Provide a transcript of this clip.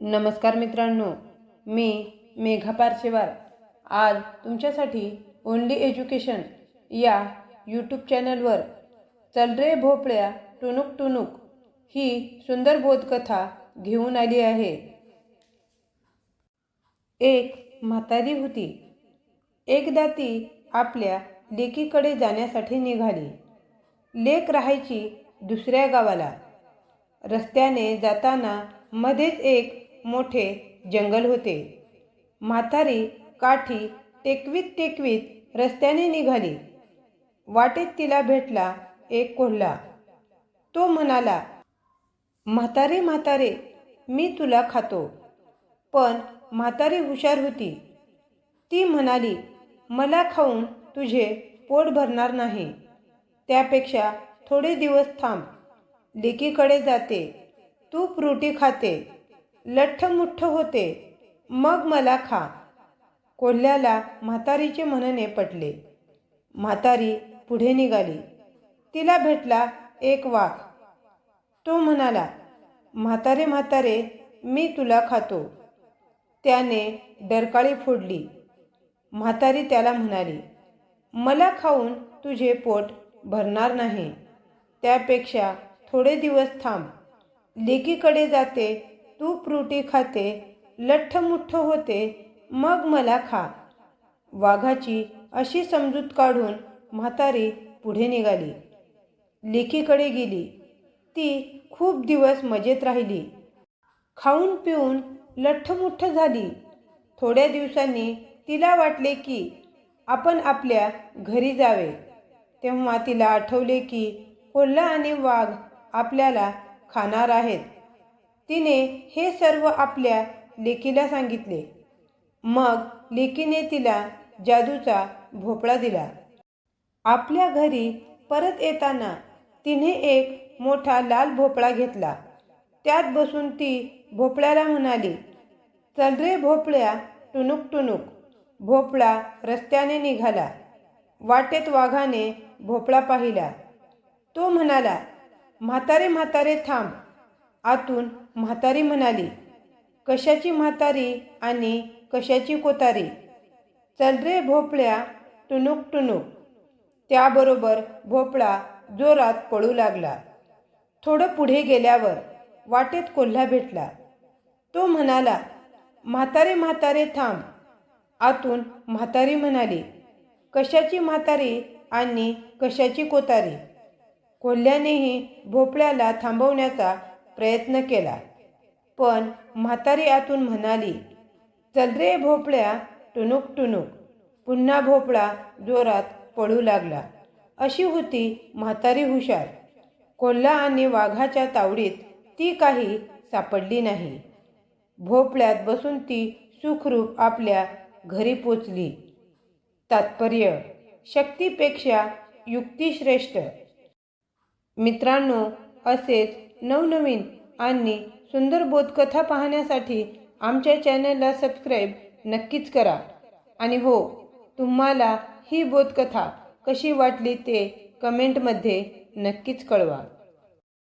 नमस्कार मित्रांनो मी मेघा पारशेवार. आज तुमच्यासाठी ओनली एज्युकेशन या यूट्यूब चॅनलवर चल रे भोपळ्या टुनुक टुनुक ही सुंदर बोधकथा घेऊन आली आहे. एक म्हातारी होती. एकदा ती आपल्या लेकीकडे जाण्यासाठी निघाली. लेक राहायची दुसऱ्या गावाला. रस्त्याने जाताना मध्येच एक मोठे जंगल होते. म्हातारी काठी टेकवीत टेकवीत रस्त्याने निघाली. वाटेत तिला भेटला एक कोल्हा. तो म्हणाला म्हातारे म्हातारे मी तुला खातो. पण म्हातारी हुशार होती. ती म्हणाली मला खाऊन तुझे पोट भरणार नाही. त्यापेक्षा थोडे दिवस थांब. लेकीकडे जाते. तूप रोटी खाते. लठ्ठमुठ्ठ होते. मग मला खा. कोल्ह्याला म्हातारीचे म्हणणे पटले. म्हातारी पुढे निघाली. तिला भेटला एक वाघ. तो म्हणाला म्हातारे म्हातारे मी तुला खातो. त्याने डरकाळी फोडली. म्हातारी त्याला म्हणाली मला खाऊन तुझे पोट भरणार नाही. त्यापेक्षा थोडे दिवस थांब. लेकीकडे जाते तूप रोटी खाते लठ्ठमुठ्ठ होते मग मला खा. वाघाची अशी समजूत काढून म्हातारी पुढे निघाली. लेकीकडे गेली. ती खूप दिवस मजेत राहिली. खाऊन पिऊन लठ्ठमुठ्ठ झाली. थोड्या दिवसांनी तिला वाटले की आपण आपल्या घरी जावे. तेव्हा तिला आठवले की कोल्हा आणि वाघ आपल्याला खाणार आहेत. तिने हे सर्व आपल्या लेकीला सांगितले. मग लेकीने तिला जादूचा भोपळा दिला. आपल्या घरी परत येताना तिने एक मोठा लाल भोपळा घेतला. त्यात बसून ती भोपळ्याला म्हणाली चल रे भोपळ्या टुनुक टुनुक भोपळा रस्त्याने निघाला. वाटेत वाघाने भोपळा पाहिला. तो म्हणाला म्हातारे म्हातारे थांब आतून म्हातारी म्हणाली कशाची म्हातारी आणि कशाची कोतारी? चल रे भोपळ्या टुनुक टुनुक त्याबरोबर भोपळा जोरात पळू लागला. थोडं पुढे गेल्यावर वाटेत कोल्हा भेटला. तो म्हणाला म्हातारे म्हातारे थांब. आतून म्हातारी म्हणाली कशाची म्हातारी आणि कशाची कोतारी? कोल्ह्यानेही भोपळ्याला थांबवण्याचा प्रयत्न केला. पण म्हातारी आतून म्हणाली चल रे भोपळ्या टुनुक टुनुक पुन्हा भोपळा जोरात पळू लागला. अशी होती म्हातारी हुशार. कोल्हा आणि वाघाच्या तावडीत ती काही सापडली नाही. भोपळ्यात बसून ती सुखरूप आपल्या घरी पोचली. तात्पर्य शक्तीपेक्षा युक्तीश्रेष्ठ. मित्रांनो असेच नवनवीन आणि सुंदर बोधकथा पाहण्यासाठी आमच्या चॅनलला सबस्क्राईब नक्कीच करा. आणि हो तुम्हाला ही बोधकथा कशी वाटली ते कमेंटमध्ये नक्कीच कळवा.